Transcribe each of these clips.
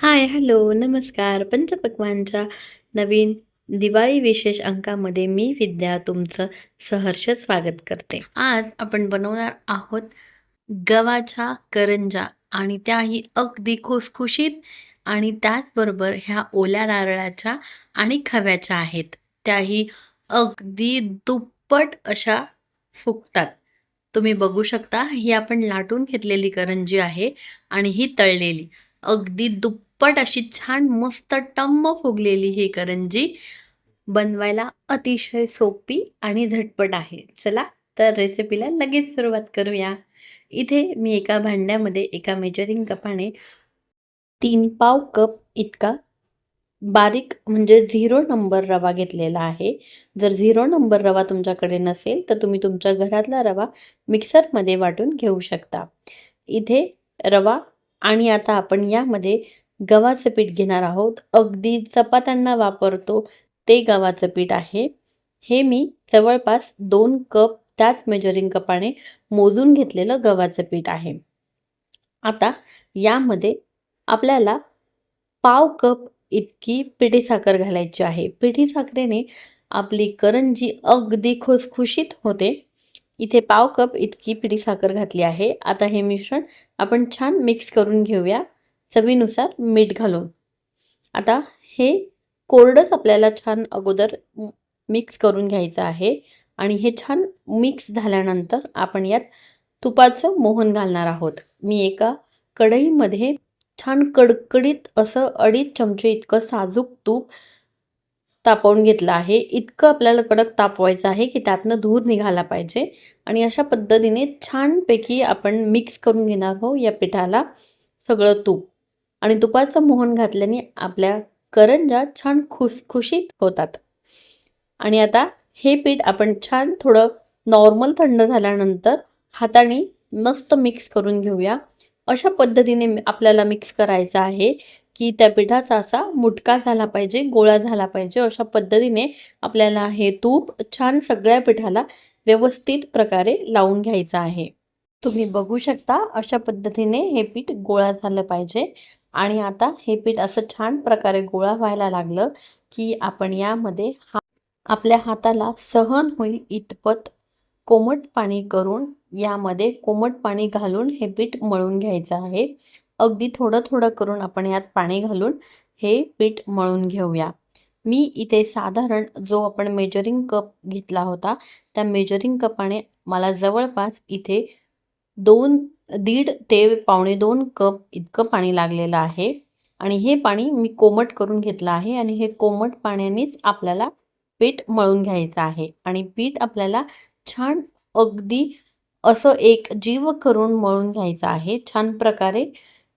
हाय, hello, नमस्कार. पंचपक्वांच्या नवीन दिवाळी विशेष अंकामध्ये मी विद्या तुमचं सहर्ष स्वागत करते. आज आपण बनवणार आहोत गव्हाच्या करंज्या आणि त्याही अगदी खुसखुशीत आणि त्याचबरोबर ह्या ओल्या नारळाच्या आणि खव्याच्या आहेत. त्याही अगदी दुप्पट अशा फुगतात. तुम्ही बघू शकता ही आपण लाटून घेतलेली करंजी आहे आणि ही तळलेली. अगदी दुप्पट अशी छान मस्त टम्म फुगलेली ही करंजी बनवायला अतिशय सोपी आणि झटपट आहे. चला तर रेसिपीला लगेच सुरुवात करूया. इथे मी एका भांड्यामध्ये एका मेजरिंग कपाने तीन पाव कप इतका बारीक म्हणजे झिरो नंबर रवा घेतलेला आहे. जर झिरो नंबर रवा तुमच्याकडे नसेल तर तुम्ही तुमच्या घरातला रवा मिक्सरमध्ये वाटून घेऊ शकता. इथे रवा आणि आता आपण यामध्ये गव्हाचं पीठ घेणार आहोत. अगदी चपात्यांना वापरतो ते गव्हाचं पीठ आहे. हे मी जवळपास दोन कप त्याच मेजरिंग कपाने मोजून घेतलेलं गव्हाचं पीठ आहे. आता यामध्ये आपल्याला पाव कप इतकी पिठी साखर घालायची आहे. पिठी साखरेने आपली करंजी अगदी खुसखुशीत होते. इथे पाव कप इतकी पिठी साखर घातली आहे. आता हे मिश्रण आपण छान मिक्स करून घेऊया चवीनुसार मीठ घालून. आता हे कोरडंच आपल्याला छान अगोदर मिक्स करून घ्यायचं आहे आणि हे छान मिक्स झाल्यानंतर आपण यात तुपाचं मोहन घालणार आहोत. मी एका कढईमध्ये छान कडकडीत असं अडीच चमचे इतकं साजूक तूप तापवून घेतलं आहे. इतकं आपल्याला कडक तापवायचं आहे की त्यातनं धूर निघाला पाहिजे आणि अशा पद्धतीने छानपैकी आपण मिक्स करून घेणार आहोत या पिठाला सगळं तूप आणि तुपाचं मोहन घातल्याने आपल्या करंज्या छान खुसखुशीत होतात. आणि आता हे पीठ आपण छान थोडं नॉर्मल थंड झाल्यानंतर हाताने मस्त मिक्स करून घेऊया. अशा पद्धतीने आपल्याला मिक्स करायचं आहे की त्या पिठाचा असा मुटका झाला पाहिजे, गोळा झाला पाहिजे. अशा पद्धतीने आपल्याला हे तूप छान सगळ्या पिठाला व्यवस्थित प्रकारे लावून घ्यायचं आहे. तुम्ही बघू शकता अशा पद्धतीने हे पीठ गोळा झालं पाहिजे आणि आता हे पीठ असं छान प्रकारे गोळा व्हायला लागलं की आपण यामध्ये हा आपल्या हाताला सहन होईल इतपत कोमट पाणी करून यामध्ये कोमट पाणी घालून हे पीठ मळून घ्यायचं आहे. अगदी थोडं थोडं करून आपण यात पाणी घालून हे पीठ मळून घेऊया. मी इथे साधारण जो आपण मेजरिंग कप घेतला होता त्या मेजरिंग कपाने मला जवळपास इथे दोन दीड ते पावणे दोन कप इतकं पाणी लागलेलं आहे आणि हे पाणी मी कोमट करून घेतलं आहे आणि हे कोमट पाण्यानेच आपल्याला पीठ मळून घ्यायचं आहे आणि पीठ आपल्याला छान अगदी असं एक जीव करून मळून घ्यायचं आहे. छान प्रकारे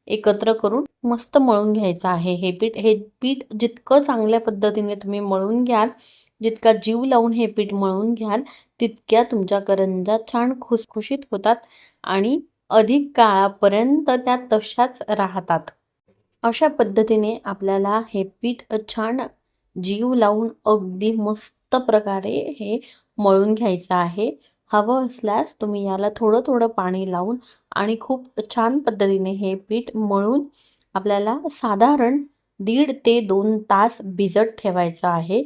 एकत्र करून मस्त मळून घ्यायचं आहे हे पीठ. हे पीठ जितकं चांगल्या पद्धतीने तुम्ही मळून घ्याल, जितका जीव लावून हे पीठ मळून घ्याल, तितक्या तुमच्या करंजा छान खुसखुशीत होतात आणि अधिक काळापर्यंत त्या तशाच राहतात. अशा पद्धतीने आपल्याला हे पीठ छान जीव लावून अगदी मस्त प्रकारे हे मळून घ्यायचं आहे. हवं असल्यास तुम्ही याला थोडं थोडं पाणी लावून आणि खूप छान पद्धतीने हे पीठ मळून आपल्याला साधारण दीड ते दोन तास भिजत ठेवायचं आहे.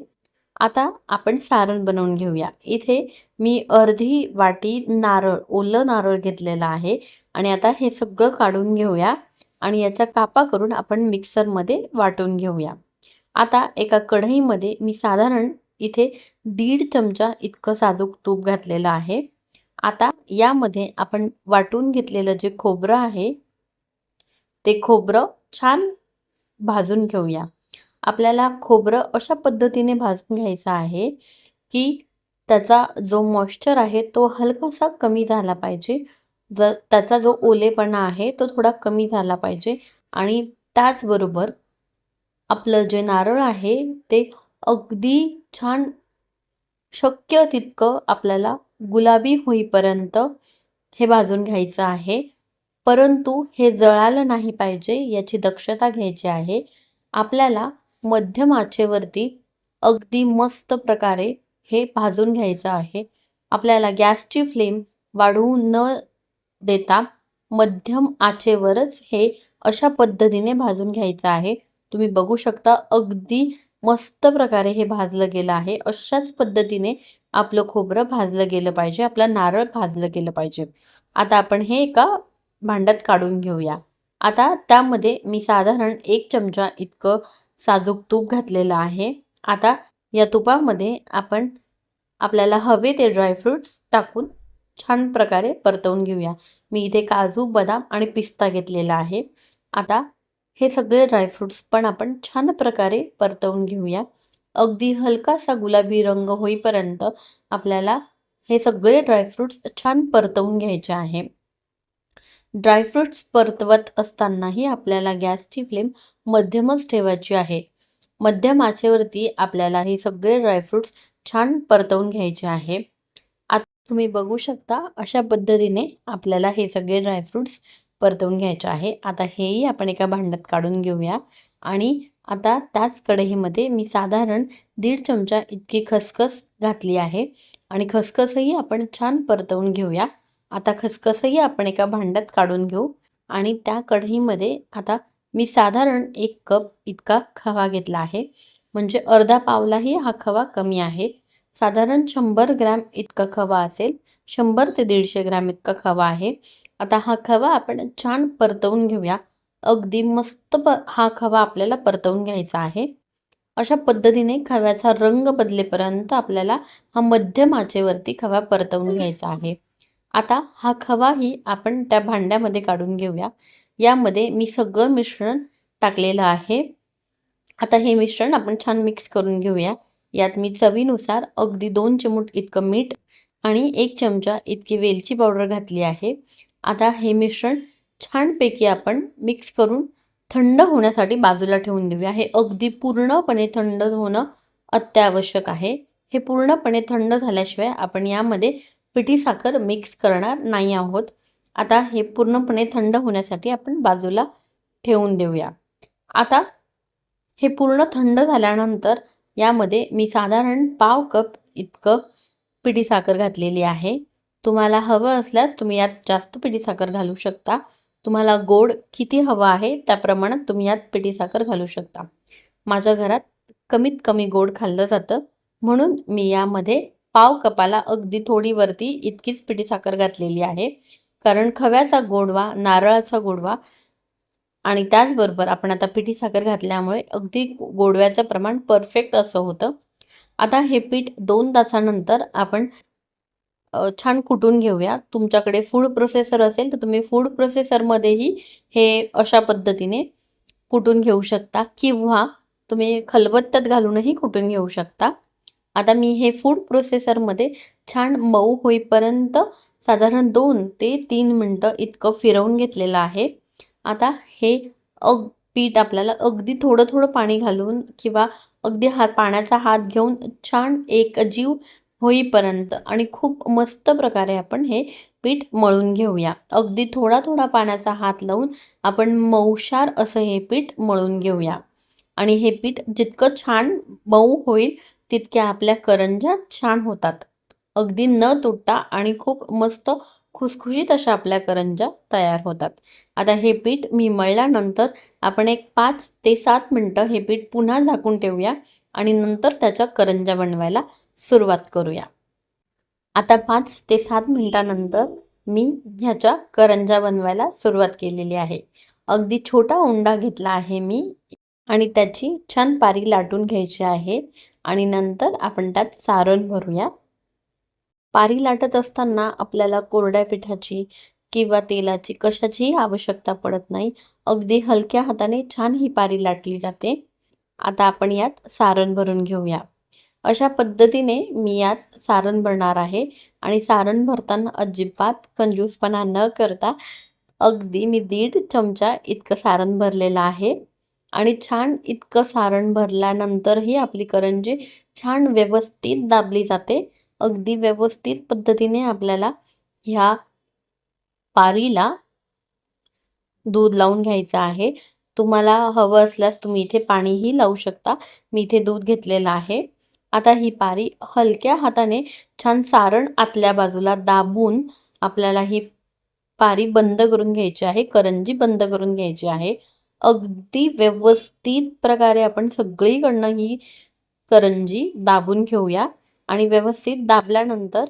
आता आपण सारण बनवून घेऊया. इथे मी अर्धी वाटी नारळ, ओलं नारळ घेतलेलं आहे आणि आता हे सगळं काढून घेऊया आणि याच्या कापा करून आपण मिक्सरमध्ये वाटून घेऊया. आता एका कढईमध्ये मी साधारण इथे दीड चमचा इतकं साजूक तूप घातलेलं आहे. आता यामध्ये आपण वाटून घेतलेलं जे खोबरं आहे ते खोबरं छान भाजून घेऊया. आपल्याला खोबरं अशा पद्धतीने भाजून घ्यायचं आहे की त्याचा जो मॉइश्चर आहे तो हलकासा कमी झाला पाहिजे. जर त्याचा जो ओलेपणा आहे तो थोडा कमी झाला पाहिजे आणि त्याचबरोबर आपलं जे नारळ आहे ते अगदी छान शक्य तितकं आपल्याला गुलाबी होईपर्यंत हे भाजून घ्यायचं आहे. परंतु हे जळालं नाही पाहिजे याची दक्षता घ्यायची आहे. आपल्याला मध्यम आचेवरती अगदी मस्त प्रकारे हे भाजून घ्यायचं आहे. आपल्याला गॅसची फ्लेम वाढवू न देता मध्यम आचेवरच हे अशा पद्धतीने भाजून घ्यायचं आहे. तुम्ही बघू शकता अगदी मस्त प्रकारे हे भाजलं गेलं आहे. अशाच पद्धतीने आपलं खोबरं भाजलं गेलं पाहिजे आपलं नारळ भाजलं गेलं पाहिजे. आता आपण हे एका भांड्यात काढून घेऊया. आता त्यामध्ये मी साधारण एक चमचा इतकं साजूक तूप घातलेलं आहे. आता या तुपामध्ये आपण आपल्याला हवे ते ड्रायफ्रुट्स टाकून छान प्रकारे परतवून घेऊया. मी इथे काजू बदाम आणि पिस्ता घेतलेला आहे. आता हे सगळे ड्रायफ्रुट्स पण आपण छान प्रकारे परतवून घेऊया. अगदी हलकासा गुलाबी रंग होईपर्यंत आपल्याला हे सगळे ड्रायफ्रुट्स छान परतवून घ्यायचे आहे. ड्रायफ्रुट्स परतवत असतानाही आपल्याला गॅसची फ्लेम मध्यमच ठेवायची आहे. मध्यम आचेवरती आपल्याला हे सगळे ड्रायफ्रुट्स छान परतवून घ्यायचे आहे. आता तुम्ही बघू शकता अशा पद्धतीने आपल्याला हे सगळे ड्रायफ्रुट्स परतवून घ्यायचे आहे. आता हेही आपण एका भांड्यात काढून घेऊया आणि आता त्याच कढईमध्ये मी साधारण दीड चमचा इतकी खसखस घातली आहे आणि खसखसही आपण छान परतवून घेऊया. आता खसखसही आपण एका भांड्यात काढून घेऊ आणि त्या कढईमध्ये आता मी साधारण एक कप इतका खवा घेतला आहे. म्हणजे अर्धा पावलाही हा खवा कमी आहे. साधारण शंभर ग्रॅम इतका खवा असेल. शंभर ते दीडशे ग्रॅम इतका खवा आहे. आता हा खवा आपण छान परतवून घेऊया. अगदी मस्त प हा खवा आपल्याला परतवून घ्यायचा आहे. अशा पद्धतीने खव्याचा रंग बदलेपर्यंत आपल्याला हा मध्यम आचेवरती खवा परतवून घ्यायचा आहे. आता हा खवाही आपण त्या भांड्यामध्ये काढून घेऊया. यामध्ये मी सगळं मिश्रण टाकलेलं आहे. आता हे मिश्रण आपण छान मिक्स करून घेऊया. यात मी चवीनुसार अगदी दोन चिमूट इतकं मीठ आणि एक चमचा इतकी वेलची पावडर घातली आहे. आता हे मिश्रण छानपैकी आपण मिक्स करून थंड होण्यासाठी बाजूला ठेवून देऊया. हे अगदी पूर्णपणे थंड होणं अत्यावश्यक आहे. हे पूर्णपणे थंड झाल्याशिवाय आपण यामध्ये पिठी साखर मिक्स करणार नाही आहोत. आता हे पूर्णपणे थंड होण्यासाठी आपण बाजूला ठेवून देऊया. आता हे पूर्ण थंड झाल्यानंतर यामध्ये मी साधारण पाव कप इतकं पिठी साखर घातलेली आहे. तुम्हाला हवं असल्यास तुम्ही यात जास्त पिठी साखर घालू शकता. तुम्हाला गोड किती हवं आहे त्या प्रमाणात तुम्ही यात पिठी साखर घालू शकता. माझ्या घरात कमीत कमी गोड खाल्लं जातं. म्हणून मी यामध्ये पाव कपाला अगदी थोडी वरती इतकीच पिठी साखर घातलेली आहे. कारण खव्याचा गोडवा नारळाचा गोडवा आणि त्याचबरोबर आपण आता पिठी साखर घातल्यामुळे अगदी गोडव्याचं प्रमाण परफेक्ट असं होतं. आता हे पीठ दोन तासानंतर आपण छान कुटून घेऊया. तुमच्याकडे फूड प्रोसेसर असेल तर तुम्ही फूड प्रोसेसरमध्येही हे अशा पद्धतीने कुटून घेऊ शकता. किंवा तुम्ही खलबत्त्यात घालूनही कुटून घेऊ शकता. आता मी हे फूड प्रोसेसरमध्ये छान मऊ होईपर्यंत साधारण दोन ते तीन मिनटं इतकं फिरवून घेतलेलं आहे. आता हे अग पीठ आपल्याला अगदी थोडं थोडं पाणी घालून किंवा अगदी हात पाण्याचा हात घेऊन छान एक जीव होईपर्यंत आणि खूप मस्त प्रकारे आपण हे पीठ मळून घेऊया. अगदी थोडा थोडा पाण्याचा हात लावून आपण मऊशार असं हे पीठ मळून घेऊया. आणि हे पीठ जितकं छान मऊ होईल तितक्या आपल्या करंज्या छान होतात. अगदी न तुटता आणि खूप मस्त खुसखुशीत अशा आपल्या करंज्या तयार होतात. आता हे पीठ मी मळल्यानंतर आपण एक पाच ते सात मिनटं हे पीठ पुन्हा झाकून ठेवूया आणि नंतर त्याच्या करंज्या बनवायला सुरुवात करूया. आता पाच ते सात मिनटानंतर मी ह्याच्या करंज्या बनवायला सुरुवात केलेली आहे. अगदी छोटा उंडा घेतला आहे मी. आणि त्याची छान पारी लाटून घ्यायची आहे. आणि नंतर आपण त्यात सारण भरूया. पारी लाटत असताना आपल्याला कोरड्या पिठाची किंवा तेलाची कशाचीही आवश्यकता पडत नाही. अगदी हलक्या हाताने छान ही पारी लाटली जाते. आता आपण यात सारण भरून घेऊया. अशा पद्धतीने मी यात सारण भरणार आहे. आणि सारण भरताना अजिबात कंजूसपणा न करता अगदी मी दीड चमचा इतकं सारण भरलेलं आहे. आणि छान इतकं सारण भरल्यानंतरही आपली करंजी छान व्यवस्थित दाबली जाते. अगदी व्यवस्थित पद्धतीने आपल्याला ह्या पारीला दूध लावून घ्यायचं आहे. तुम्हाला हवं असल्यास तुम्ही इथे पाणीही लावू शकता. मी इथे दूध घेतलेलं आहे. आता ही पारी हलक्या हाताने छान सारण आतल्या बाजूला दाबून आपल्याला ही पारी बंद करून घ्यायची आहे. करंजी बंद करून घ्यायची आहे. अगदी व्यवस्थित प्रकारे आपण सगळीकडनं ही करंजी दाबून घेऊया आणि व्यवस्थित दाबल्यानंतर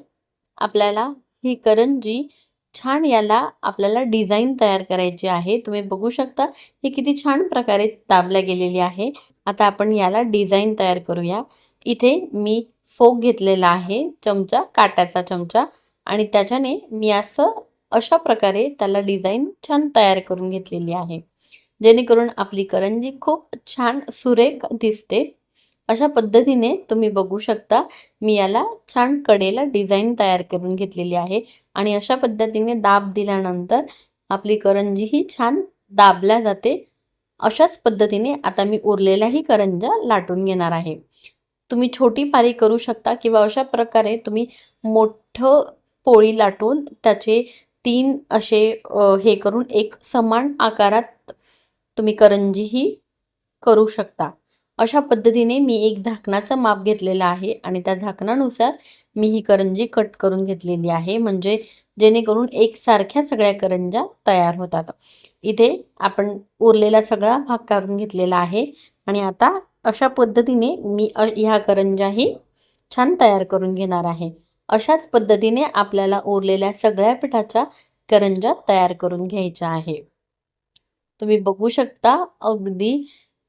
आपल्याला ही करंजी छान याला आपल्याला डिझाईन तयार करायची आहे. तुम्ही बघू शकता ही किती छान प्रकारे दाबल्या गेलेली आहे. आता आपण याला डिझाईन तयार करूया. इथे मी फोक घेतलेला आहे चमचा काट्याचा चमचा आणि त्याच्याने मी असं अशा प्रकारे त्याला डिझाईन छान तयार करून घेतलेली आहे. जेणेकरून आपली करंजी खूप छान सुरेख दिसते. अशा पद्धतीने तुम्ही बघू शकता मी याला छान कडेला डिझाईन तयार करून घेतलेली आहे आणि अशा पद्धतीने दाब दिल्यानंतर आपली करंजी ही छान दाबल्या जाते. अशाच पद्धतीने आता मी उरलेल्याही करंजा लाटून घेणार आहे. तुम्ही छोटी पारी करू शकता किंवा अशा प्रकारे तुम्ही मोठं पोळी लाटून त्याचे तीन असे हे करून एक समान आकारात तुम्ही करंजीही करू शकता. अशा पद्धतीने मी एक झाकणाचं माप घेतलेलं आहे आणि त्या झाकणानुसार मी ही करंजी कट करून घेतलेली आहे. म्हणजे जेणेकरून एकसारख्या सगळ्या करंजा तयार होतात. इथे आपण उरलेला सगळा भाग काढून घेतलेला आहे आणि आता अशा पद्धतीने मी ह्या करंजाही छान तयार करून घेणार आहे. अशाच पद्धतीने आपल्याला उरलेल्या सगळ्या पिठाच्या करंजा तयार करून घ्यायच्या आहे. तुम्ही बघू शकता अगदी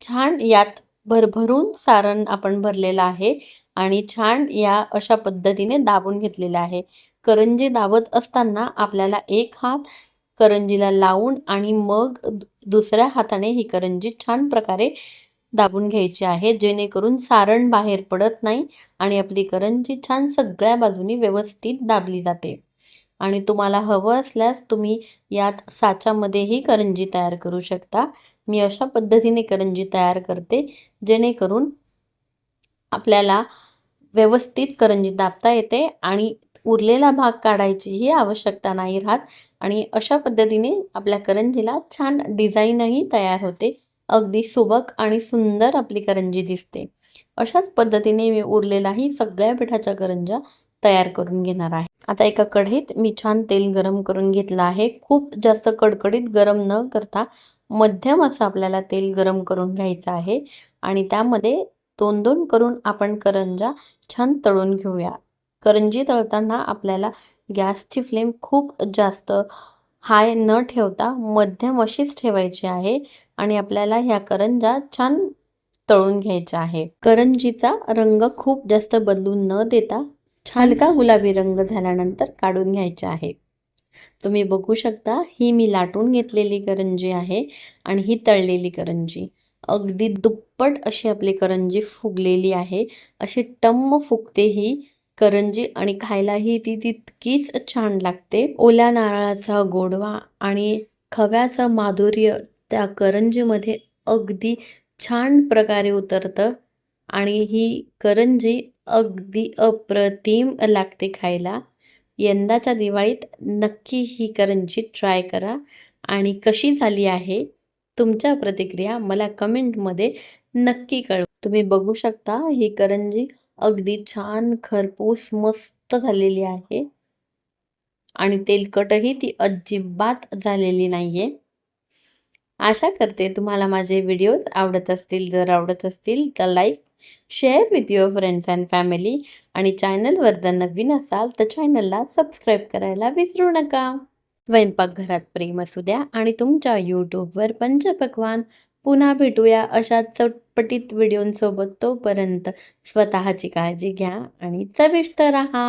छान यात भरभरून सारण आपण भरलेलं आहे आणि छान या अशा पद्धतीने दाबून घेतलेलं आहे. करंजी दाबत असताना आपल्याला एक हात करंजीला लावून आणि मग दुसऱ्या हाताने ही करंजी छान प्रकारे दाबून घ्यायची आहे जेणेकरून सारण बाहेर पडत नाही आणि आपली करंजी छान सगळ्या बाजूनी व्यवस्थित दाबली जाते. आणि तुम्हाला हवं असल्यास तुम्ही यात साच्यामध्येही करंजी तयार करू शकता. मी अशा पद्धतीने करंजी तयार करते जेणेकरून आपल्याला व्यवस्थित करंजी दाबता येते आणि उरलेला भाग काढायचीही आवश्यकता नाही राहत. आणि अशा पद्धतीने आपल्या करंजीला छान डिझाईनही तयार होते. अगदी सुबक आणि सुंदर आपली करंजी दिसते. अशाच पद्धतीने मी उरलेलाही सगळ्या पिठाच्या करंजा तयार करून घेणार आहे. आता एका कढईत मी छान तेल गरम करून घेतलं आहे. खूप जास्त कडकडीत गरम न करता मध्यम असं आपल्याला तेल गरम करून घ्यायचं आहे. आणि त्यामध्ये दोन दोन करून आपण करंजा छान तळून घेऊया. करंजी तळताना आपल्याला गॅसची फ्लेम खूप जास्त हाय न ठेवता मध्यम अशीच ठेवायची आहे. आणि आपल्याला ह्या करंजा छान तळून घ्यायच्या आहे. करंजीचा रंग खूप जास्त बदलून न देता हलका गुलाबी रंग झाल्यानंतर काढून घ्यायचे आहे. तुम्ही बघू शकता ही मी लाटून घेतलेली करंजी आहे आणि ही तळलेली करंजी. अगदी दुप्पट अशी आपली करंजी फुगलेली आहे. अशी टम्म फुगते ही करंजी आणि खायलाही ती तितकीच छान लागते. ओल्या नारळाचा गोडवा आणि खव्याचं माधुर्य त्या करंजीमध्ये अगदी छान प्रकारे उतरतं आणि ही करंजी अगदी अप्रतिम लागते खायला. यंदाच्या दिवाळीत नक्की ही करंजी ट्राय करा. आणि कशी झाली आहे? तुमच्या प्रतिक्रिया मला कमेंटमध्ये नक्की कळवा. तुम्ही बघू शकता ही करंजी अगदी छान खरपूस मस्त झालेली आहे. आणि तेलकटही ती अजिबात झालेली नाही आहे आशा करते तुम्हाला माझे व्हिडिओज आवडत असतील. जर आवडत असतील तर like share with your friends and family आणि चॅनलवर जर नवीन असाल तर चॅनलला सबस्क्राईब करायला विसरू नका. स्वयंपाकघरात प्रेम असू द्या आणि तुमच्या यूट्यूबवर पंचपक्वान पुन्हा भेटूया अशा चटपटीत व्हिडिओंसोबत तोपर्यंत स्वतःची काळजी घ्या आणि चविष्ट राहा.